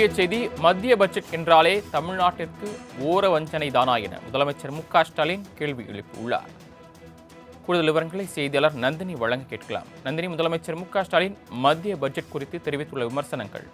முக்கிய செய்தி மத்திய பட்ஜெட் என்றாலே தமிழ்நாட்டிற்கு ஓர வஞ்சனை தானா என முதலமைச்சர் மு க ஸ்டாலின் கேள்வி எழுப்பியுள்ளார். கூடுதல் விவரங்களை செய்தியாளர் நந்தினி வழங்க கேட்கலாம். நந்தினி முதலமைச்சர் மு க ஸ்டாலின் மத்திய பட்ஜெட் குறித்து தெரிவித்துள்ள விமர்சனங்கள்.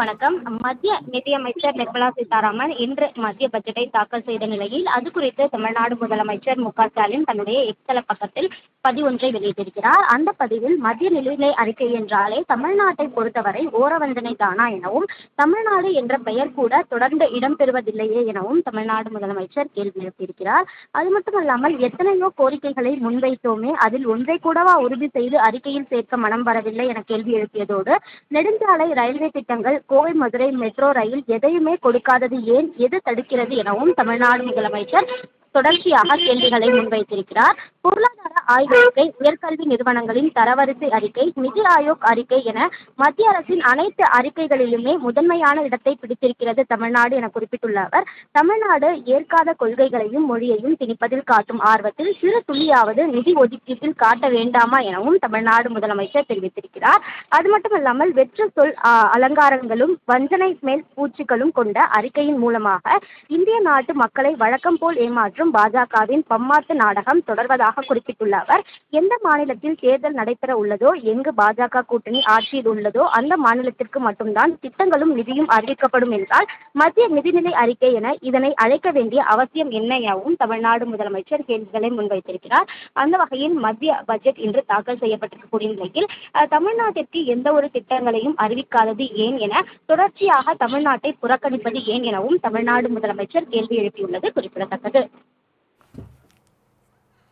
வணக்கம். மத்திய நிதியமைச்சர் நிர்மலா சீதாராமன் இன்று மத்திய பட்ஜெட்டை தாக்கல் செய்த நிலையில் அது குறித்து தமிழ்நாடு முதலமைச்சர் மு க ஸ்டாலின் தன்னுடைய எக்ஸல பக்கத்தில் பதிவொன்றை வெளியிட்டிருக்கிறார். அந்த பதிவில் மத்திய நிதிநிலை அறிக்கை என்றாலே தமிழ்நாட்டை பொறுத்தவரை ஓரவஞ்சனை தானா எனவும் தமிழ்நாடு என்ற பெயர் கூட தொடர்ந்து இடம்பெறுவதில்லையே எனவும் தமிழ்நாடு முதலமைச்சர் கேள்வி எழுப்பியிருக்கிறார். அது மட்டுமல்லாமல் எத்தனையோ கோரிக்கைகளை முன்வைத்தோமே அதில் ஒன்றை கூடவா உறுதி செய்து அறிக்கையில் சேர்க்க மனம் வரவில்லை என கேள்வி எழுப்பியதோடு நெடுஞ்சாலை ரயில்வே திட்டங்கள் கோவை மதுரை மெட்ரோ ரயில் எதையுமே கொடுக்காதது ஏன் எது தடுக்கிறது எனவும் தமிழ்நாடு முதலமைச்சர் தொடர்ச்சியாக கேள்விகளை முன்வைத்திருக்கிறார். பொருளாதார ஆய்வறிக்கை உயர்கல்வி நிறுவனங்களின் தரவரிசை அறிக்கை நிதி ஆயோக் அறிக்கை என மத்திய அரசின் அனைத்து அறிக்கைகளிலுமே முதன்மையான இடத்தை பிடித்திருக்கிறது தமிழ்நாடு என குறிப்பிட்டுள்ள அவர். தமிழ்நாடு ஏற்காத கொள்கைகளையும் மொழியையும் திணிப்பதில் காட்டும் ஆர்வத்தில் சிறு துளியாவது நிதி ஒதுக்கீட்டில் காட்ட வேண்டாமா எனவும் தமிழ்நாடு முதலமைச்சர் தெரிவித்திருக்கிறார். அது மட்டுமல்லாமல் வெற்று சொல் அலங்காரங்களும் வஞ்சனை மேல் பூச்சிகளும் கொண்ட அறிக்கையின் மூலமாக இந்திய நாட்டு மக்களை வழக்கம் போல் ஏமாற்றும் பாஜகவின் பம்மாத்து நாடகம் தொடர்வதாக குறிப்பிட்டுள்ள அவர் எந்த மாநிலத்தில் தேர்தல் நடைபெற உள்ளதோ எங்கு பாஜக கூட்டணி ஆட்சியில் உள்ளதோ அந்த மாநிலத்திற்கு மட்டும்தான் திட்டங்களும் நிதியும் அறிவிக்கப்படும் என்றால் மத்திய நிதிநிலை அறிக்கை என இதனை அழைக்க வேண்டிய அவசியம் என்ன எனவும் தமிழ்நாடு முதலமைச்சர் கேள்விகளை முன்வைத்திருக்கிறார். அந்த வகையில் மத்திய பட்ஜெட் இன்று தாக்கல் செய்யப்பட்டிருக்கக்கூடிய நிலையில் தமிழ்நாட்டிற்கு எந்த ஒரு திட்டங்களையும் அறிவிக்காதது ஏன் என தொடர்ச்சியாக தமிழ்நாட்டை புறக்கணிப்பது ஏன் எனவும் தமிழ்நாடு முதலமைச்சர் கேள்வி எழுப்பியுள்ளது குறிப்பிடத்தக்கது.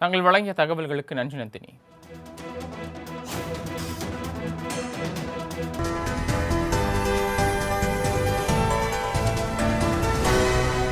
தாங்கள் வழங்கிய தகவல்களுக்கு நன்றி நந்தினி.